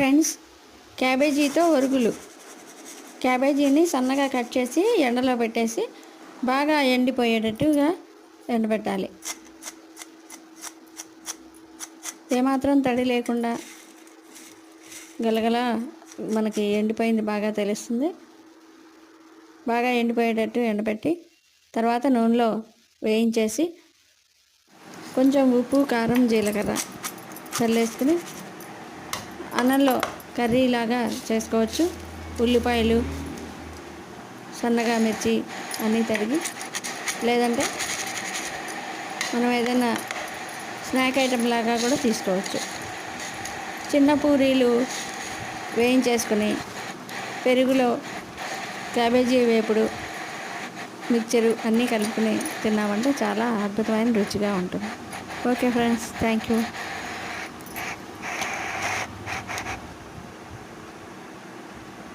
Friends క్యాబేజీతో ఒరుగులు. క్యాబేజీని సన్నగా cut చేసి ఎండలో పెట్టేసి బాగా ఎండిపోయేటట్టుగా ఎండబెట్టాలి. ఏమాత్రం తడి లేకుండా గలగల మనకి ఎండిపోయింది బాగా తెలుస్తుంది. బాగా ఎండిపోయేటట్టు ఎండబెట్టి తర్వాత నూనెలో వేయించేసి కొంచెం ఉప్పు కారం జీలకర్ర చల్లేసుకుని అన్నంలో కర్రీలాగా చేసుకోవచ్చు. ఉల్లిపాయలు సన్నగా మిర్చి అన్నీ తరిగి లేదంటే మనం ఏదైనా స్నాక్ ఐటెం లాగా కూడా తీసుకోవచ్చు. చిన్న పూరీలు వేయించేసుకుని పెరుగులో క్యాబేజీ వేపుడు మిక్చరు అన్నీ కలుపుకుని తిన్నామంటే చాలా అద్భుతమైన రుచిగా ఉంటుంది. Okay friends thank you.